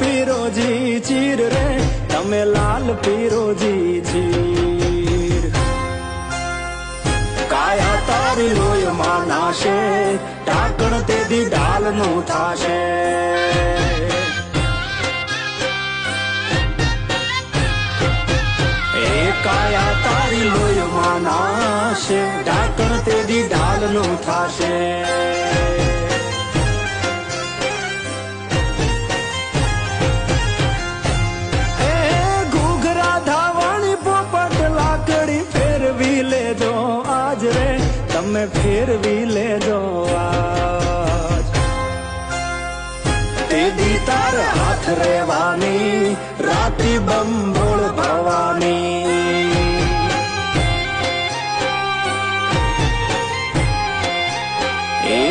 પીરોજી ચીર રે, તમે લાલ પીરોજી ચીર. કાયા તારી લોહીમાં નાશે ઢાંકણ તેથી ઢાલનું થાશે. એ કાયા તારી લોહીમાં નાશે ઢાંકણ તેથી ઢાલનું થાશે. તમે ફેરવી લેજો તેદી તાર હાથ રેવાની રાતી બંબોળ ભવાની. એ